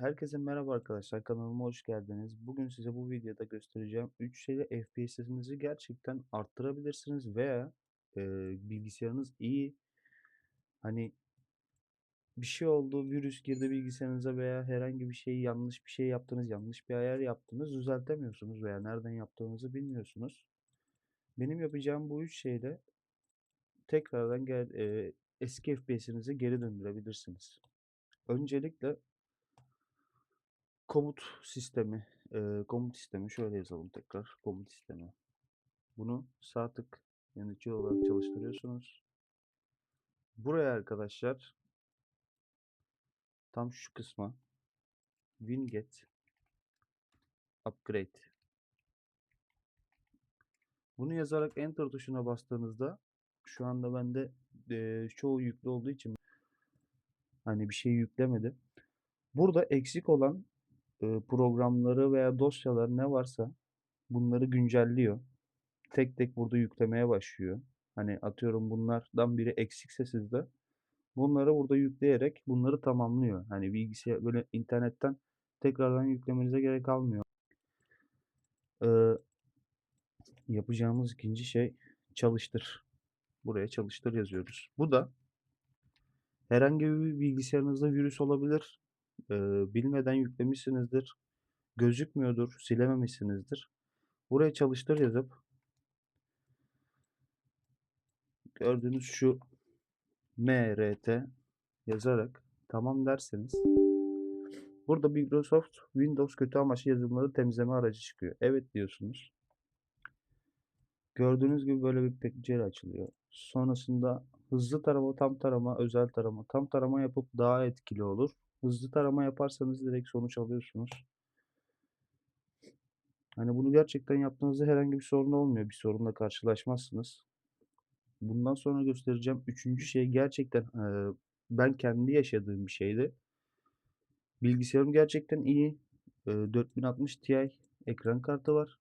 Herkese merhaba arkadaşlar. Kanalıma hoş geldiniz. Bugün size bu videoda göstereceğim 3 şeyle FPS'inizi gerçekten arttırabilirsiniz veya e, bilgisayarınız iyi hani bir şey oldu, virüs girdi bilgisayarınıza veya herhangi bir şey yanlış bir şey yaptınız, yanlış bir ayar yaptınız, düzeltemiyorsunuz veya nereden yaptığınızı bilmiyorsunuz. Benim yapacağım bu 3 şeyle tekrardan gel, e, eski FPS'inizi geri döndürebilirsiniz. Öncelikle komut sistemi, eee, komut sistemi şöyle yazalım tekrar. Komut sistemi. Bunu sağ tık yönetici olarak çalıştırıyorsunuz. Buraya arkadaşlar tam şu kısma winget upgrade bunu yazarak enter tuşuna bastığınızda şu anda bende eee, çoğu yüklü olduğu için hani bir şey yüklemedi. Burada eksik olan e, programları veya dosyalar ne varsa bunları güncelliyor. Tek tek burada yüklemeye başlıyor. Hani atıyorum bunlardan biri eksikse sizde bunları burada yükleyerek bunları tamamlıyor. Hani bilgisayar böyle internetten tekrardan yüklemenize gerek kalmıyor. Ee, yapacağımız ikinci şey çalıştır. Buraya çalıştır yazıyoruz. Bu da herhangi bir bilgisayarınızda virüs olabilir. Ee, bilmeden yüklemişsinizdir. Gözükmüyordur, silememişsinizdir. Buraya çalıştır yazıp gördüğünüz şu mrt yazarak tamam derseniz burada Microsoft Windows kötü amaçlı yazılımları temizleme aracı çıkıyor. Evet diyorsunuz. Gördüğünüz gibi böyle bir pencere açılıyor. Sonrasında hızlı tarama, tam tarama, özel tarama. Tam tarama yapıp daha etkili olur. Hızlı tarama yaparsanız direkt sonuç alıyorsunuz. Hani bunu gerçekten yaptığınızda herhangi bir sorun olmuyor. Bir sorunla karşılaşmazsınız. Bundan sonra göstereceğim üçüncü şey gerçekten e, ben kendi yaşadığım bir şeydi. Bilgisayarım gerçekten iyi. E, 4060 Ti ekran kartı var.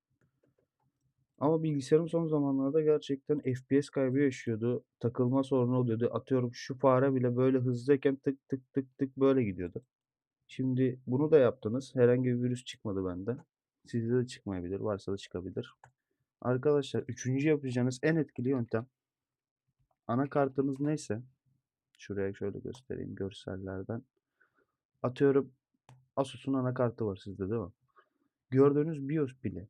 Ama bilgisayarım son zamanlarda gerçekten FPS kaybı yaşıyordu. Takılma sorunu oluyordu. Atıyorum şu fare bile böyle hızlıyken tık tık tık tık böyle gidiyordu. Şimdi bunu da yaptınız. Herhangi bir virüs çıkmadı bende. Sizde de çıkmayabilir. Varsa da çıkabilir. Arkadaşlar üçüncü yapacağınız en etkili yöntem. Anakartınız neyse. Şuraya şöyle göstereyim görsellerden. Atıyorum Asus'un anakartı var sizde değil mi? Gördüğünüz BIOS pili.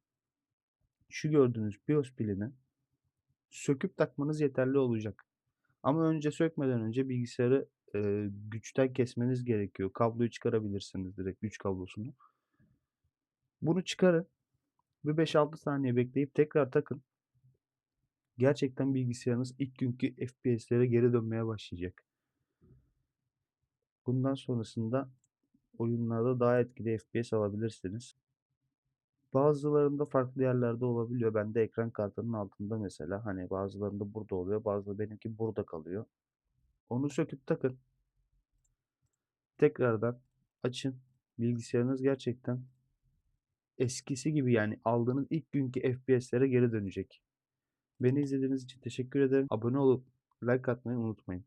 Şu gördüğünüz BIOS pilini söküp takmanız yeterli olacak. Ama önce sökmeden önce bilgisayarı e, güçten kesmeniz gerekiyor. Kabloyu çıkarabilirsiniz direkt güç kablosunu. Bunu çıkarın. Bir 5-6 saniye bekleyip tekrar takın. Gerçekten bilgisayarınız ilk günkü FPS'lere geri dönmeye başlayacak. Bundan sonrasında oyunlarda daha etkili FPS alabilirsiniz. Bazılarında farklı yerlerde olabiliyor. Bende ekran kartının altında mesela. Hani bazılarında burada oluyor. Bazıları benimki burada kalıyor. Onu söküp takın. Tekrardan açın. Bilgisayarınız gerçekten eskisi gibi yani aldığınız ilk günkü FPS'lere geri dönecek. Beni izlediğiniz için teşekkür ederim. Abone olup like atmayı unutmayın.